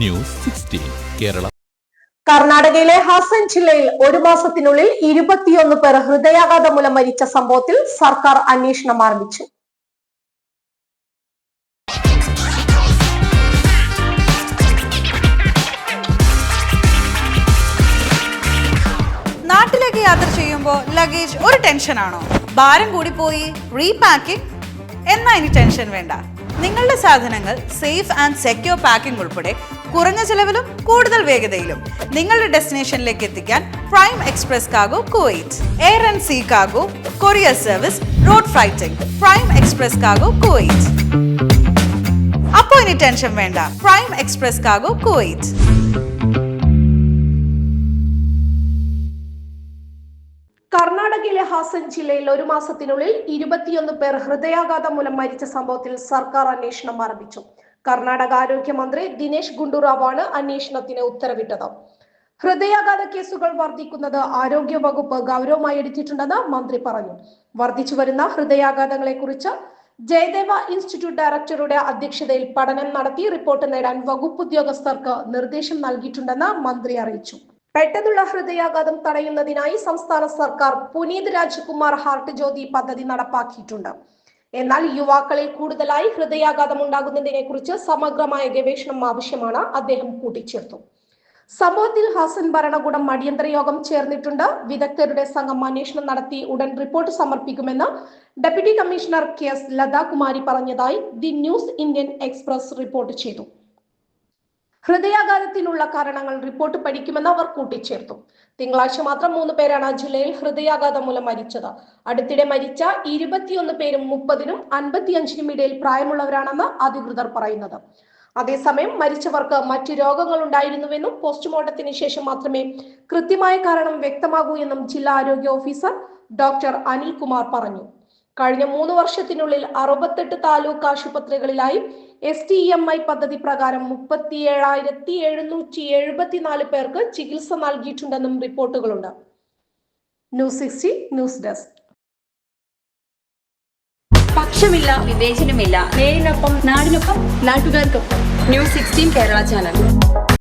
News sixteen Kerala. കർണാടകയിലെ ഹാസൻ ജില്ലയിൽ ഒരു മാസത്തിനുള്ളിൽ ഇരുപത്തിയൊന്ന് പേർ ഹൃദയാഘാതം മൂലം മരിച്ച സംഭവത്തിൽ സർക്കാർ അന്വേഷണം ആരംഭിച്ചു. നാട്ടിലേക്ക് യാത്ര ചെയ്യുമ്പോൾ ലഗേജ് ഒരു ടെൻഷനാണോ ഭാരം കൂടി പോയി റീപാക്കിംഗ് എന്നാ ഇനി ടെൻഷൻ വേണ്ട. നിങ്ങളുടെ സാധനങ്ങൾ സേഫ് ആൻഡ് സെക്യൂർ പാക്കിംഗ് ഉൾപ്പെടെ കുറഞ്ഞ ചെലവിലും കൂടുതൽ വേഗതയിലും നിങ്ങളുടെ ഡെസ്റ്റിനേഷനിലേക്ക് എത്തിക്കാൻ prime express കാഗോ Kuwait air and see കാഗോ courier service road ഫ്ലൈറ്റിംഗ് prime express കാഗോ Kuwait. അപ്പോ ഇനി ടെൻഷൻ വേണ്ട പ്രൈം എക്സ്പ്രസ് കാഗോ കുവൈറ്റ്. കർണാടകയിലെ ഹാസൻ ജില്ലയിൽ ഒരു മാസത്തിനുള്ളിൽ ഇരുപത്തിയൊന്ന് പേർ ഹൃദയാഘാതം മൂലം മരിച്ച സംഭവത്തിൽ സർക്കാർ അന്വേഷണം ആരംഭിച്ചു. കർണാടക ആരോഗ്യമന്ത്രി ദിനേശ് ഗുണ്ടുറാവാണ് അന്വേഷണത്തിന് ഉത്തരവിട്ടത്. ഹൃദയാഘാത കേസുകൾ വർദ്ധിക്കുന്നത് ആരോഗ്യ വകുപ്പ് ഗൗരവമായി എടുത്തിട്ടുണ്ടെന്ന് മന്ത്രി പറഞ്ഞു. വർദ്ധിച്ചു വരുന്ന ഹൃദയാഘാതങ്ങളെ കുറിച്ച് ജയദേവ ഇൻസ്റ്റിറ്റ്യൂട്ട് ഡയറക്ടറുടെ അധ്യക്ഷതയിൽ പഠനം നടത്തി റിപ്പോർട്ട് നേടാൻ വകുപ്പ് ഉദ്യോഗസ്ഥർക്ക് നിർദ്ദേശം നൽകിയിട്ടുണ്ടെന്ന് മന്ത്രി അറിയിച്ചു. പെട്ടെന്നുള്ള ഹൃദയാഘാതം തടയുന്നതിനായി സംസ്ഥാന സർക്കാർ പുനീത് രാജ്കുമാർ ഹാർട്ട് ജ്യോതി പദ്ധതി നടപ്പാക്കിയിട്ടുണ്ട്. എന്നാൽ യുവാക്കളിൽ കൂടുതലായി ഹൃദയാഘാതം ഉണ്ടാകുന്നതിനെ കുറിച്ച് സമഗ്രമായ ഗവേഷണം ആവശ്യമാണ് അദ്ദേഹം കൂട്ടിച്ചേർത്തു. സംഭവത്തിൽ ഹസൻ ഭരണകൂടം അടിയന്തര യോഗം ചേർന്നിട്ടുണ്ട്. വിദഗ്ധരുടെ സംഘം അന്വേഷണം നടത്തി ഉടൻ റിപ്പോർട്ട് സമർപ്പിക്കുമെന്ന് deputy commissioner K S Lathakumari പറഞ്ഞതായി the news Indian Express report ചെയ്തു. ഹൃദയാഘാതത്തിനുള്ള കാരണങ്ങൾ റിപ്പോർട്ട് പഠിക്കുമെന്ന് അവർ കൂട്ടിച്ചേർത്തു. തിങ്കളാഴ്ച മാത്രം മൂന്ന് പേരാണ് ജില്ലയിൽ ഹൃദയാഘാതം മൂലം മരിച്ചത്. അടുത്തിടെ മരിച്ച ഇരുപത്തിയൊന്ന് പേരും മുപ്പതിനും അൻപത്തിയഞ്ചിനും ഇടയിൽ പ്രായമുള്ളവരാണെന്ന് അധികൃതർ പറയുന്നത്. അതേസമയം മരിച്ചവർക്ക് മറ്റു രോഗങ്ങൾ ഉണ്ടായിരുന്നുവെന്നും പോസ്റ്റ്മോർട്ടത്തിന് ശേഷം മാത്രമേ കൃത്യമായ കാരണം വ്യക്തമാകൂ എന്നും ജില്ലാ ആരോഗ്യ ഓഫീസർ ഡോക്ടർ അനിൽകുമാർ പറഞ്ഞു. കഴിഞ്ഞ മൂന്ന് വർഷത്തിനുള്ളിൽ അറുപത്തെട്ട് താലൂക്ക് ആശുപത്രികളിലായി എസ് ടി എം ഐ പദ്ധതി പ്രകാരം മുപ്പത്തി ഏഴായിരത്തി എഴുന്നൂറ്റി എഴുപത്തിനാല് പേർക്ക് ചികിത്സ നൽകിയിട്ടുണ്ടെന്നും റിപ്പോർട്ടുകളുണ്ട്. ന്യൂസ് സിക്സ്റ്റി ന്യൂസ് ഡെസ്ക് പക്ഷമില്ല വിവേചനമില്ല. നേരിനൊപ്പം നാടിനൊപ്പം നാട്ടുകാർക്കൊപ്പം. News sixteen Kerala channel.